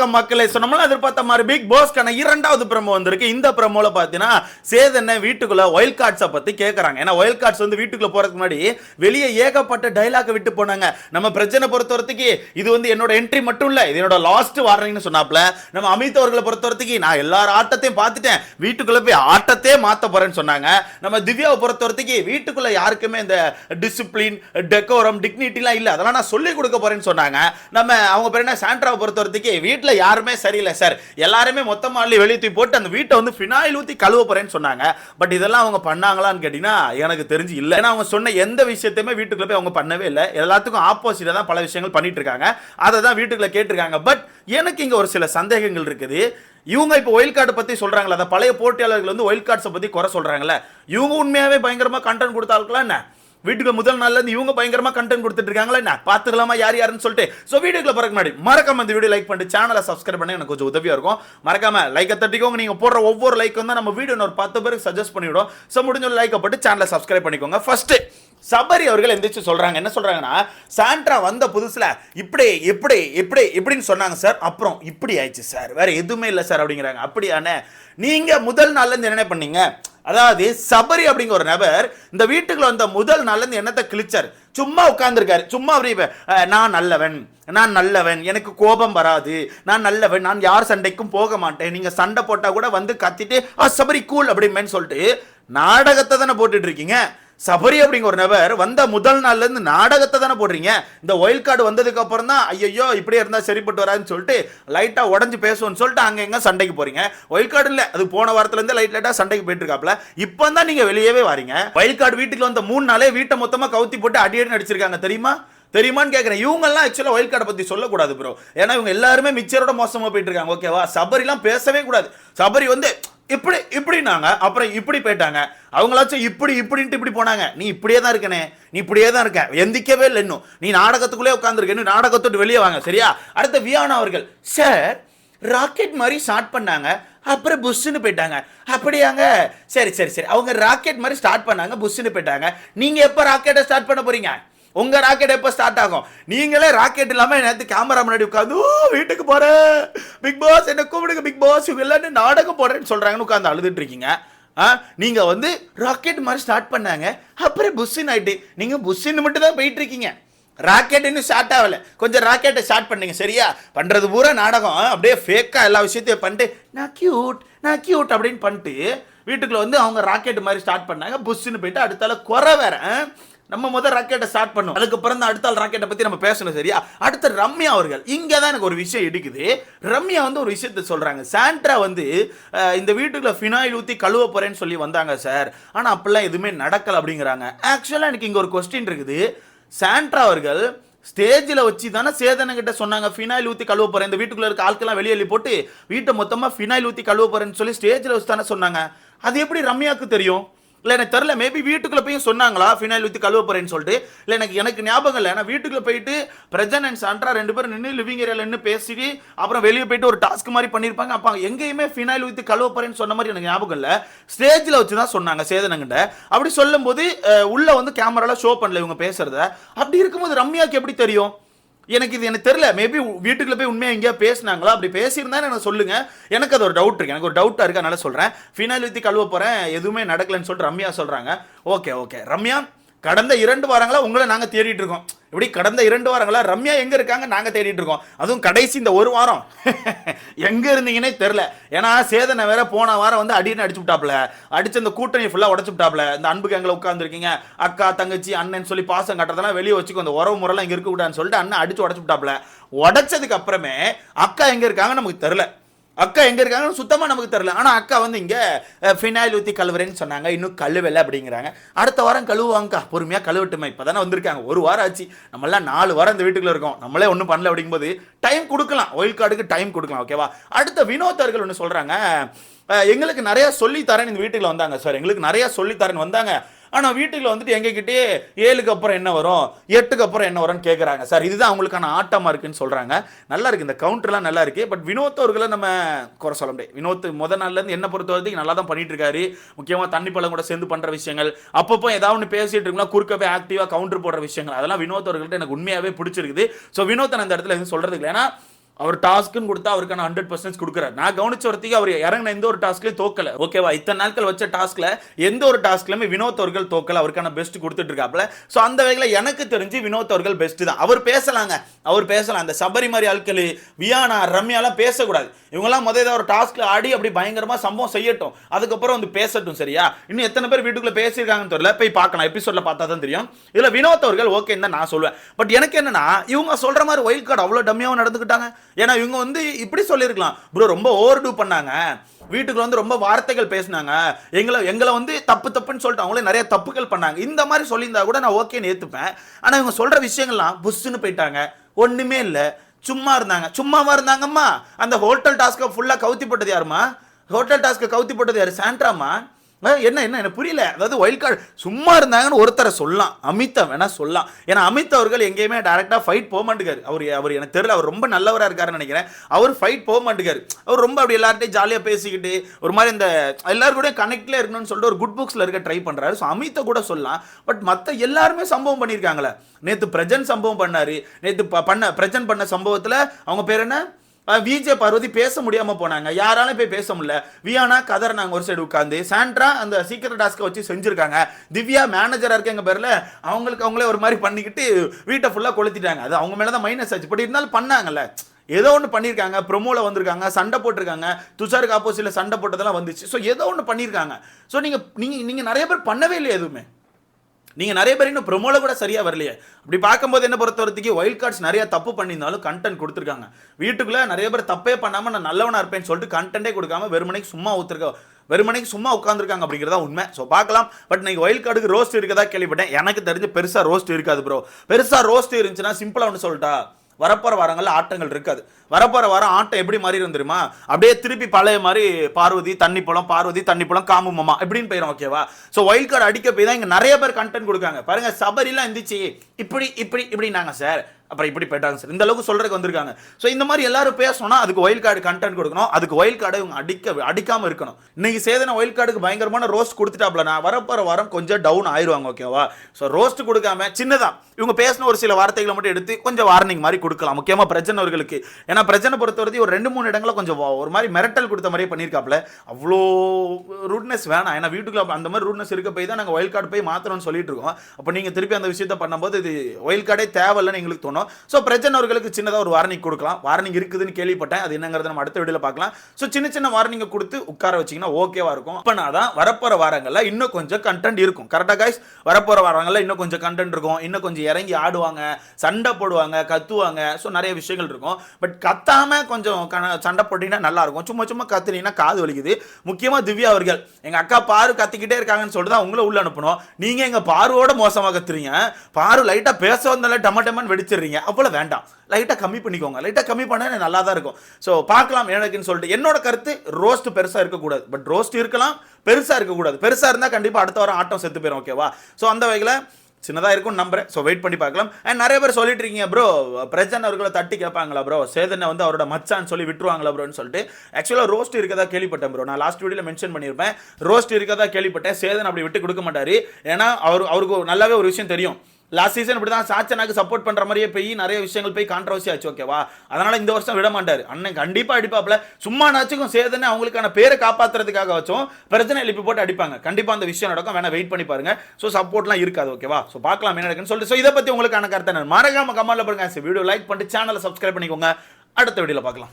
வணக்கம் மக்களை. சொன்னோம்ல எதிர்பார்த்த மாதிரி பிக் பாஸ்க்கான இரண்டாவது பிரமோ வந்திருக்கு. இந்த பிரமோல பார்த்தீங்கன்னா சேதனை வீட்டுக்குள்ள ஒயில் கார்ட்ஸை பத்தி கேட்கறாங்க ஏன்னா ஒயில் கார்ட்ஸ் வந்து வீட்டுக்குள்ள போறதுக்கு முன்னாடி வெளியே ஏகப்பட்ட டைலாக் விட்டு போனாங்க. நம்ம பிரச்சனை பொறுத்தவரைக்கு இது வந்து என்னோட என்ட்ரி மட்டும் இல்ல இது என்னோட லாஸ்ட் வார்னிங்னு சொன்னாப்ல நம்ம அமித் அவர்களை பொறுத்தவரத்துக்கு நான் எல்லார் ஆட்டத்தையும் பார்த்துட்டேன். வீட்டுக்குள்ள போய் ஆட்டத்தையே மாத்த போறேன்னு சொன்னாங்க. நம்ம திவ்யாவை பொறுத்தவரைக்கு வீட்டுக்குள்ள யாருக்குமே இந்த டிசிப்ளின் டெக்கோரம் டிக்னிட்டிலாம் இல்ல. அதெல்லாம் நான் சொல்லி கொடுக்க போறேன்னு சொன்னாங்க. நம்ம அவங்க பேர் என்ன? சாண்ட்ராவை பொறுத்தவரைக்கு வீட்டில் யாருமே சரியில்லை சார். எல்லாருமே மொத்தமாக அள்ளி வெளியே தூக்கி போட்டு அந்த வீட்டை வந்து ஃபினாயில் ஊற்றி கழுவ போகிறேன்னு சொன்னாங்க. பட் இதெல்லாம் அவங்க பண்ணாங்களான்னு கேட்டிங்கன்னா எனக்கு தெரிஞ்சு இல்லை. ஏன்னா அவங்க சொன்ன எந்த விஷயத்தையுமே வீட்டுக்குள்ள போய் அவங்க பண்ணவே இல்லை. எல்லாத்துக்கும் ஆப்போசிட்டாக தான் பல விஷயங்கள் பண்ணிட்டு இருக்காங்க அதை தான் வீட்டுக்குள்ள கேட்டிருக்காங்க. பட் எனக்கு இங்கே ஒரு சில சந்தேகங்கள் இருக்குது. இவங்க இப்போ ஒயில் கார்டு பத்தி சொல்றாங்களா அந்த பழைய போட்டியாளர்கள் வந்து ஒயில் கார்ட்ஸை பத்தி குறை சொல்கிறாங்களே இவங்க உண்மையாவே பயங்கரமா கண்டென்ட் கொடுத்தாங்களா என்ன? வீட்டுக்கு முதல் நாள்ல இருந்து இவங்க பயங்கரமா கண்டென்ட் கொடுத்துட்டு இருக்காங்களா என்ன? பாத்துக்கலாமா யார் யாருன்னு சொல்லிட்டு. சோ வீடியோக்குள்ள பிறகு முன்னாடி மறக்காம இந்த வீடியோ லைக் பண்ணிட்டு சேனலை சப்ஸ்கிரைப் பண்ணி எனக்கு கொஞ்சம் உதவியா இருக்கும். மறக்காம லைக்கை தட்டிக்கோங்க. நீங்க போடுற ஒவ்வொரு லைக் வந்து நம்ம வீடியோ ஒரு பத்து பேருக்கு சஜஸ்ட் பண்ணிவிடும். ஸோ முடிஞ்ச லைக்கை போட்டு சேனலை சப்ஸ்கிரைப் பண்ணிக்கோங்க. ஃபர்ஸ்ட் சபரி அவர்கள் எந்திரிச்சு சொல்றாங்க. என்ன சொல்றாங்கன்னா சாண்ட்ரா வந்த புதுசுல இப்படி எப்படி இப்படி இப்படின்னு சொன்னாங்க சார் அப்புறம் இப்படி ஆயிடுச்சு சார் வேற எதுவுமே இல்லை சார் அப்படிங்கிறாங்க. அப்படியானே நீங்க முதல் நாள்ல இருந்து என்ன பண்ணீங்க? அதாவது சபரி அப்படிங்கிற ஒரு நபர் இந்த வீட்டுக்குள்ள வந்த முதல் நாள்ல இருந்து என்னத்தை கிழிச்சார்? சும்மா உட்கார்ந்துருக்காரு. சும்மா அவர் நான் நல்லவன். நான் நல்லவன். எனக்கு கோபம் வராது. நான் நல்லவன். நான் யார் சண்டைக்கும் போக மாட்டேன். நீங்க சண்டை போட்டா கூட வந்து கத்திட்டு ஆ சபரி கூல் அப்படிமேன்னு சொல்லிட்டு நாடகத்தை தானே போட்டுட்டு இருக்கீங்க? சபரி அப்படிங்கிற ஒரு நபர் வந்த முதல் நாள்ல இருந்து நாடகத்தை தானே போடுறீங்க. இந்த ஒயில் கார்டு வந்ததுக்கு அப்புறம் தான் ஐயோ இப்படியே இருந்தா சரிப்பட்டு வராதுன்னு சொல்லிட்டு லைட்டா உடஞ்சு பேசுவோம்னு சொல்லிட்டு அங்க எங்க சண்டைக்கு போறீங்க. ஒயில் கார்டு இல்ல. அது போன வாரத்துல இருந்து லைட் லைட்டா சண்டைக்கு போயிட்டு இருக்காப்ல இப்போ தான் நீங்க வெளியவே வரீங்க. ஒயில் கார்டு வீட்டுக்கு வந்த மூணு நாளே வீட்டை மொத்தமா கவுத்தி போட்டு அடி அடி நடிச்சிருக்காங்க தெரியுமா? தெரியுமான்னு கேட்குறேன் இவங்கெல்லாம் ஆக்சுவலாக ஒயில் கார்டை பற்றி சொல்லக்கூடாது ப்ரோ ஏன்னா இவங்க எல்லாருமே மிச்சரோட மோசமாக போயிட்டு இருக்காங்க ஓகேவா சபரிலாம் பேசவே கூடாது. சபரி வந்து இப்படி இப்படினாங்க அப்புறம் இப்படி போயிட்டாங்க. அவங்களாச்சும் இப்படி இப்படின்ட்டு இப்படி போனாங்க. நீ இப்படியே தான் இருக்கனே. நீ இப்படியே தான் இருக்க. எந்திக்கவே இல்லை இன்னும். நீ நாடகத்துக்குள்ளே உட்காந்துருக்க இன்னும் நாடகத்தோட்டு வெளியே வாங்க சரியா? அடுத்த வியானா அவர்கள் சார் ராக்கெட் மாதிரி ஸ்டார்ட் பண்ணாங்க. அப்புறம் புஷ்ஷுன்னு போயிட்டாங்க. அப்படியாங்க. சரி சரி சரி. அவங்க ராக்கெட் மாதிரி ஸ்டார்ட் பண்ணாங்க புஷ்ஷுன்னு போயிட்டாங்க. நீங்கள் எப்போ ராக்கெட்டை ஸ்டார்ட் பண்ண போகிறீங்க உங்கள் ராக்கெட் எப்போ ஸ்டார்ட் ஆகும்? நீங்களே ராக்கெட் இல்லாமல் நேற்று கேமரா முன்னாடி உட்காந்து வீட்டுக்கு போகிறேன் பிக் பாஸ் என்ன கூப்பிடுங்க பிக் பாஸ் இவங்க எல்லாரும் நாடகம் போடுறேன்னு சொல்கிறாங்கன்னு உட்காந்து அழுதுட்டு இருக்கீங்க. ஆ, வந்து ராக்கெட் மாதிரி ஸ்டார்ட் பண்ணாங்க. அப்புறம் புஷ்ஷின் ஆகிட்டு நீங்கள் புஷ்ஷின்னு மட்டும் தான் போயிட்டு இருக்கீங்க. ராக்கெட் இன்னும் ஸ்டார்ட் ஆகலை. கொஞ்சம் ராக்கெட்டை ஸ்டார்ட் பண்ணுங்க சரியா? பண்ணுறது பூரா நாடகம். அப்படியே ஃபேக்காக எல்லா விஷயத்தையும் பண்ணிட்டு நான் க்யூட் நான் க்யூட் அப்படின்னு பண்ணிட்டு வீட்டுக்குள்ள வந்து அவங்க ராக்கெட் மாதிரி ஸ்டார்ட் பண்ணாங்க. புஷ்ஷுன்னு போயிட்டு அடுத்தால குறை வேற. நம்ம முதல் ராக்கெட்டை ஸ்டார்ட் பண்ணோம். அதுக்கப்புறம் பிறந்த அடுத்த ஆள் ராக்கெட்டை பற்றி நம்ம பேசணும் சரியா? அடுத்த ரம்யா அவர்கள். இங்கே தான் எனக்கு ஒரு விஷயம் இடிக்குது. ரம்யா வந்து ஒரு விஷயத்தை சொல்கிறாங்க சாண்ட்ரா வந்து இந்த வீட்டுக்குள்ள ஃபினாயில் ஊற்றி கழுவ போகிறேன்னு சொல்லி வந்தாங்க சார் ஆனால் அப்பெல்லாம் எதுவுமே நடக்கல அப்படிங்கிறாங்க. ஆக்சுவலாக எனக்கு இங்கே ஒரு கொஸ்டின் இருக்குது. சாண்ட்ரா அவர்கள் ஸ்டேஜில் வச்சு தானே சேதனை கிட்ட சொன்னாங்க ஃபினாயில் ஊற்றி கழுவ போகிறேன் இந்த வீட்டுக்குள்ளே இருக்க ஆட்கள்லாம் வெளியே அள்ளி போட்டு வீட்டை மொத்தமாக ஃபினாயில் ஊற்றி கழுவ போகிறேன்னு சொல்லி ஸ்டேஜில் வச்சு தானே சொன்னாங்க. அது எப்படி ரம்யாவுக்கு தெரியும்? இல்லை எனக்கு தெரில மேபி வீட்டுக்குள்ளே போய் சொன்னாங்களா? ஃபினாயில் வித்து கழுவ போகிறேன்னு சொல்லிட்டு. இல்லை எனக்கு எனக்கு ஞாபகம் இல்லை. ஏன்னா வீட்டுக்குள்ள போயிட்டு பிரஜன் அண்ட் சாண்ட்ரா ரெண்டு பேரும் நின்று லிவிங் ஏரியாவில் நின்று பேசிட்டு அப்புறம் வெளியே போயிட்டு ஒரு டாஸ்க் மாதிரி பண்ணியிருப்பாங்க அப்போ எங்கேயுமே ஃபினாயில் வித்து கழுவ போகிறேன்னு சொன்ன மாதிரி எனக்கு ஞாபகம் இல்லை. ஸ்டேஜில் வச்சு தான் சொன்னாங்க சேதனங்கிட்ட அப்படி சொல்லும்போது உள்ளே வந்து கேமராவில் ஷோ பண்ணல இவங்க பேசுறத. அப்படி இருக்கும்போது ரம்யாவுக்கு எப்படி தெரியும்? எனக்கு இது எனக்கு தெரியல. மேபி வீட்டுக்குள்ள போய் உண்மையாக எங்கேயா பேசினாங்களா? அப்படி பேசியிருந்தா எனக்கு சொல்லுங்க. எனக்கு அது ஒரு டவுட் இருக்கு. எனக்கு ஒரு டவுட்டாக இருக்கு. அதனால சொல்கிறேன் ஃபினாயில் ஊற்றி கழுவ போகிறேன் எதுவுமே நடக்கலைன்னு சொல்லிட்டு ரம்யா சொல்கிறாங்க ஓகே ஓகே ரம்யா கடந்த இரண்டு வாரங்களாக உங்களை நாங்கள் தேடிட்டு இருக்கோம். இப்படி கடந்த இரண்டு வாரங்களா ரம்யா எங்கே இருக்காங்க நாங்கள் தேடிட்டு இருக்கோம். அதுவும் கடைசி இந்த ஒரு வாரம். எங்கே இருந்தீங்கன்னே தெரில ஏன்னா சேதனை வேற போன வாரம் வந்து அடின்னு அடிச்சு விட்டாப்ல அடிச்சு அந்த கூட்டணி ஃபுல்லாக உடச்சு விட்டாப்ல இந்த அன்புக்கு எங்களை உட்காந்துருக்கீங்க அக்கா தங்கச்சி அண்ணன் சொல்லி பாசம் கட்டுறதெல்லாம் வெளியே வச்சுக்கோ. அந்த உறவு முறைலாம் இங்கே இருக்கக்கூடாதுன்னு சொல்லிட்டு அண்ணன் அடிச்சு உடச்சு விட்டாப்ல உடச்சதுக்கு அப்புறமே அக்கா எங்கே இருக்காங்க நமக்கு தெரில அக்கா எங்கே இருக்காங்கன்னு சுத்தமாக நமக்கு தெரில ஆனால் அக்கா வந்து இங்கே ஃபினாயில் ஊற்றி கழுவுறேன்னு சொன்னாங்க. இன்னும் கழுவலை அப்படிங்கிறாங்க. அடுத்த வாரம் கழுவுவாங்கக்கா. பொறுமையாக கழுவட்டுமே. இப்பதானே வந்திருக்காங்க. ஒரு வாரம் ஆச்சு. நம்மளாம் நாலு வாரம் இந்த வீட்டுக்குள்ளே இருக்கோம். நம்மளே ஒன்றும் பண்ணல அப்படிங்கும்போது டைம் கொடுக்கலாம். ஒயில் கார்டுக்கு டைம் கொடுக்கலாம் ஓகேவா அடுத்த வினோதர்கள் ஒன்று சொல்கிறாங்க எங்களுக்கு நிறையா சொல்லி இந்த வீட்டுக்குள்ள வந்தாங்க சார் எங்களுக்கு நிறையா சொல்லி தரேன்னு வந்தாங்க. ஆனால் வீட்டுக்குள்ள வந்துட்டு எங்ககிட்டயே ஏழுக்கு அப்புறம் என்ன வரும்? எட்டுக்கு அப்புறம் என்ன வரும்னு கேட்குறாங்க சார் இதுதான் அவங்களுக்கான ஆட்டமாக இருக்குன்னு சொல்கிறாங்க நல்லா இருக்குது இந்த கவுண்டர்லாம் நல்லா இருக்குது பட் வினோத் அவர்களை நம்ம குறை சொல்ல முடியாது. வினோத் முத நாள்லேருந்து என்ன பொறுத்த வரைக்கும் நல்லா தான் பண்ணிட்டு இருக்காரு. முக்கியமாக தண்ணி பழம் கூட சேர்ந்து பண்ணுற விஷயங்கள். அப்பப்போ ஏதாவது ஒன்று பேசிட்டு இருக்கலாம் குறுக்கவே ஆக்டிவாக கவுண்டர் போடுற விஷயங்கள். அதெல்லாம் வினோத் அவர்கள்ட்ட எனக்கு உண்மையாகவே பிடிச்சிருக்குது. ஸோ வினோத் அந்த இடத்துல எதுவும் சொல்கிறதுக்கு இல்லை. ஏன்னா அவர் டாஸ்க்குன்னு கொடுத்தா அவருக்கான ஹண்ட்ரட் பர்சன்ட் கொடுக்குறாரு. நான் கவனிச்ச வரத்துக்கு அவர் இறங்கின எந்த ஒரு டாஸ்க்லையும் தோக்கல. ஓகேவா இத்தனை நாட்கள் வச்ச டாஸ்க்ல எந்த ஒரு டாஸ்க்லயுமே வினோத் அவர்கள் தோக்கல அவருக்கான பெஸ்ட் கொடுத்துட்டு இருக்காப்ல ஸோ அந்த வகையில் எனக்கு தெரிஞ்சு வினோத் அவர்கள் பெஸ்ட் தான். அவர் பேசலாங்க. அவர் பேசலாம். அந்த சபரி மாதிரி ஆட்கள் வியானா ரம்யாலாம் பேசக்கூடாது. இவங்கெல்லாம் முதல்ல ஏதாவது ஒரு டாஸ்க்ல ஆடி அப்படி பயங்கரமா சம்பவம் செய்யட்டும். அதுக்கப்புறம் வந்து பேசட்டும் சரியா? இன்னும் எத்தனை பேர் வீட்டுக்குள்ள பேசியிருக்காங்கன்னு தெரியல. போய் பார்க்கலாம். எபிசோட்ல பார்த்தா தான் தெரியும். இதுல வினோத் அவர்கள் ஓகேன்னு தான் நான் சொல்லுவேன் பட் எனக்கு என்னன்னா இவங்க சொல்ற மாதிரி ஒயில்ட் கார்டு அவ்வளோ டம்மியாவும் நடந்துக்கிட்டாங்க. ஏன்னா இவங்க வந்து இப்படி சொல்லியிருக்கலாம். ப்ரோ ரொம்ப ஓவர் டூ பண்ணாங்க. வீட்டுக்கு வந்து ரொம்ப வார்த்தைகள் பேசினாங்க. எங்களை எங்களை வந்து தப்பு தப்புன்னு சொல்லிட்டு அவங்களே நிறைய தப்புகள் பண்ணாங்க. இந்த மாதிரி சொல்லியிருந்தா கூட நான் ஓகேன்னு ஏற்றுப்பேன் ஆனால் இவங்க சொல்கிற விஷயங்கள்லாம் புஷ்ஷுன்னு போயிட்டாங்க. ஒன்றுமே இல்லை. சும்மா இருந்தாங்க. சும்மாவா இருந்தாங்கம்மா? அந்த ஹோட்டல் டாஸ்க்கை ஃபுல்லாக கவுத்தி போட்டது யாருமா ஹோட்டல் டாஸ்க்கை கவுத்தி போட்டது யார்? சாண்ட்ராமா என்ன என்ன எனக்கு புரியல. அதாவது ஒயில்ட் கார்டு சும்மா இருந்தாங்கன்னு ஒருத்தரை சொல்லலாம். அமிதா வேணா சொல்லலாம். ஏன்னா அமித் அவர்கள் எங்கேயுமே டேரெக்டாக ஃபைட் போக மாட்டேங்காரு. அவர் அவர் எனக்கு தெரியல அவர் ரொம்ப நல்லவராக இருக்காருன்னு நினைக்கிறேன். அவர் ஃபைட் போக மாட்டேங்காரு. அவர் ரொம்ப அப்படி எல்லார்ட்டையும் ஜாலியாக பேசிக்கிட்டு ஒரு மாதிரி இந்த எல்லாரும் கூட கனெக்ட்ல இருக்கணும்னு சொல்லிட்டு ஒரு குட் புக்ஸில் இருக்க ட்ரை பண்ணுறாரு ஸோ அமித்தை கூட சொல்லலாம். பட் மற்ற எல்லாருமே சம்பவம் பண்ணியிருக்காங்களே. நேற்று பிரஜன் சம்பவம் பண்ணார். நேற்று பண்ண பிரஜன் பண்ண சம்பவத்தில் அவங்க பேர் என்ன? விஜே பார்வதி பேச முடியாம போனாங்க. யாராலும் போய் பேச முடியல. வியானா கதர் நாங்கள் ஒரு சைடு உட்காந்து சாண்ட்ரா அந்த சீக்கிரம் டாஸ்க்கை வச்சு செஞ்சிருக்காங்க. திவ்யா மேனேஜரா இருக்கேங்க பேர்ல அவங்களுக்கு அவங்களே ஒரு மாதிரி பண்ணிக்கிட்டு வீட்டை ஃபுல்லா கொளுத்திட்டாங்க. அது அவங்க மேலே தான் மைனஸ் ஆச்சு. பட் இருந்தாலும் பண்ணாங்கல்ல. ஏதோ ஒன்று பண்ணியிருக்காங்க ப்ரொமோவில் வந்திருக்காங்க. சண்டை போட்டிருக்காங்க. துஷாருக்கு ஆப்போசிட்டில் சண்டை போட்டதெல்லாம் வந்துச்சு. ஸோ ஏதோ ஒன்று பண்ணியிருக்காங்க ஸோ நீங்கள் நீங்கள் நீங்கள் நிறைய பேர் பண்ணவே இல்லை எதுவுமே. நீங்கள் நிறைய பேர் இன்னும் ப்ரொமோவில் கூட சரியாக வரலையே. அப்படி பார்க்கும்போது என்ன பொறுத்த வரைக்கும் ஒயில்ட் கார்ட்ஸ் நிறைய தப்பு பண்ணியிருந்தாலும் கண்டென்ட் கொடுத்துருக்காங்க. வீட்டுக்குள்ளே நிறைய பேர் தப்பே பண்ணாமல் நான் நல்லவனாக இருப்பேன்னு சொல்லிட்டு கண்டென்ட்டே கொடுக்காம வெறுமனைக்கு சும்மா ஊத்துருக்க வெறுமனைக்கு சும்மா உட்காந்துருக்காங்க அப்படிங்கிறதா உண்மை. ஸோ பார்க்கலாம். பட் நீங்கள் ஒயில் கார்டுக்கு ரோஸ்ட் இருக்கதா கேள்விப்பட்டேன். எனக்கு தெரிஞ்சு பெருசாக ரோஸ்ட் இருக்காது ப்ரோ பெருசாக ரோஸ்ட் இருந்துச்சுன்னா சிம்பிளாக ஒன்று சொல்லிட்டா. வரப்போற வாரங்களில் ஆட்டங்கள் இருக்காது. வரப்போற வாரம் ஆட்டம் எப்படி மாறி இருந்துருமா அப்படியே திருப்பி பழைய மாதிரி பார்வதி தண்ணி பழம் பார்வதி தண்ணி பழம் காம்பு மாமா எப்படின்னு போயிடும் ஓகேவா ஸோ ஒயில்ட் கார்டு அடிக்க போய் தான் இங்கே நிறைய பேர் கண்டென்ட் கொடுக்காங்க. பாருங்க சபரிலாம் இருந்துச்சு இப்படி இப்படி இப்படின்னாங்க சார் அப்புறம் இப்படி போயிட்டாங்க சார். இந்த அளவுக்கு சொல்றதுக்கு வந்திருக்காங்க. ஸோ இந்த மாதிரி எல்லாரும் பேசணும்னா அதுக்கு ஒயில் கார்டு கண்டென்ட் கொடுக்கணும். அதுக்கு ஒயில் கார்டை இவங்க அடிக்க அடிக்காம இருக்கணும். இன்னைக்கு சேதன ஒயில் கார்டுக்கு பயங்கரமான ரோஸ்ட் கொடுத்துட்டாப்ல நான் வரப்போற வாரம் கொஞ்சம் டவுன் ஆயிடுவாங்க ஓகேவா ஸோ ரோஸ்ட் கொடுக்காம சின்னதா இவங்க பேசின ஒரு சில வார்த்தைகளை மட்டும் எடுத்து கொஞ்சம் வார்னிங் மாதிரி கொடுக்கலாம் முக்கியமாக பிரச்சனை அவர்களுக்கு. ஏன்னா பிரச்சனை பொறுத்தவரை ஒரு ரெண்டு மூணு இடங்களில் கொஞ்சம் ஒரு மாதிரி மிரட்டல் கொடுத்த மாதிரியே பண்ணியிருக்காப்ல அவ்வளோ ரூட்னஸ் வேணாம். ஏன்னா வீட்டுக்குள்ள அந்த மாதிரி ரூட்னஸ் இருக்க போய் தான் நாங்கள் ஒயில் கார்டு போய் மாற்றணும்னு சொல்லிட்டு இருக்கோம். அப்போ நீங்கள் திருப்பி அந்த விஷயத்த பண்ணும்போது இது ஒயில் கார்டே தேவையில்லைன்னு எங்களுக்கு தோணும். ஸோ பிரச்சனை அவர்களுக்கு சின்னதாக ஒரு வார்னிங் கொடுக்கலாம். வார்னிங் இருக்குதுன்னு கேள்விப்பட்டேன். அது என்னங்கிறத நம்ம அடுத்த வீடியோவில் பார்க்கலாம். ஸோ சின்ன சின்ன வார்னிங்கை கொடுத்து உட்கார வச்சிங்கன்னா ஓகேவா இருக்கும். அப்போனா தான் வரப்போகிற வாரங்களில் இன்னும் கொஞ்சம் கண்டென்ட் இருக்கும். கரெக்டாக கைஸ் வரப்போகிற வாரங்களில் இன்னும் கொஞ்சம் கண்டென்ட் இருக்கும். இன்னும் கொஞ்சம் இறங்கி ஆடுவாங்க சண்டை போடுவாங்க கத்துவாங்க. ஸோ நிறைய விஷயங்கள் இருக்கும். பட் கத்தாம கொஞ்சம் கன- சண்டை போட்டிங்கன்னா நல்லா இருக்கும். சும்மா சும்மா கத்துனீங்கன்னா காது வலிக்குது. முக்கியமாக திவ்யா அவர்கள் எங்க அக்கா பாரு கத்திக்கிட்டே இருக்காங்கன்னு சொல்லிட்டு தான் உங்களை உள்ள அனுப்பணும். நீங்க எங்க பாருவோட மோசமாக கத்துறீங்க. பாரு லைட்டாக பேச வந்தால டம டமன்னு வெடிச்சிடுறீங்க. அவ்வளோ வேண்டாம். லைட்டா கம்மி பண்ணிக்கோங்க. லைட்டா கம்மி பண்ணால் நல்லா தான் இருக்கும். ஸோ பார்க்கலாம் எனக்குன்னு சொல்லிட்டு என்னோட கருத்து ரோஸ்ட் பெருசாக இருக்கக்கூடாது. பட் ரோஸ்ட் இருக்கலாம் பெருசாக இருக்கக்கூடாது. பெருசாக இருந்தால் கண்டிப்பாக அடுத்த வாரம் ஆட்டம் செத்து போயிடும் ஓகேவா ஸோ அந்த வகையில் சின்னதாக இருக்கும் நம்புறேன். ஸோ வெயிட் பண்ணி பார்க்கலாம். அண்ட் நிறைய பேர் சொல்லிட்டு இருக்கீங்க ப்ரோ பிரஜன் அவர்களை தட்டி கேட்பாங்களா ப்ரோ சேதனை வந்து அவரோட மச்சான்னு சொல்லி விட்டுருவாங்களா ப்ரோன்னு சொல்லிட்டு. ஆக்சுவலாக ரோஸ்ட் இருக்கதா கேள்விப்பட்டேன் ப்ரோ நான் லாஸ்ட் வீடியோவில் மென்ஷன் பண்ணியிருப்பேன். ரோஸ்ட் இருக்கதா கேள்விப்பட்டேன். சேதன் அப்படி விட்டு கொடுக்க மாட்டாரு. ஏன்னா அவர் அவருக்கு நல்லாவே ஒரு விஷயம் தெரியும். லாஸ்ட் சீசன் இப்படி தான் சாச்சனாக்கு சப்போர்ட் பண்ணுற மாதிரியே போய் நிறைய விஷயங்கள் போய் கான்ட்ரவர்சி ஆச்சு ஓகேவா அதனால் இந்த வருஷம் விட மாட்டார். அண்ணன் கண்டிப்பாக அடிப்பாப்பில். சும்மா நாச்சுக்கும் சேதனை அவங்களுக்கான பேரை காப்பாற்றுறதுக்காக வச்சும். பிரச்சனை எழுப்பி போட்டு அடிப்பாங்க. கண்டிப்பாக அந்த விஷயம் நடக்கும். வேணா வெயிட் பண்ணி பாருங்க. ஸோ சப்போர்ட்லாம் இருக்காது ஓகேவா ஸோ பார்க்கலாம் என்ன நடக்குன்னு சொல்லிட்டு. ஸோ இதை பற்றி உங்களுக்கான கருத்தை என்ன? மறக்காம கமெண்ட்டில் பாருங்க. வீடியோ லைக் பண்ணிட்டு சேனலை சப்ஸ்கிரைப் பண்ணிக்கோங்க. அடுத்த வீடியோவில் பார்க்கலாம்.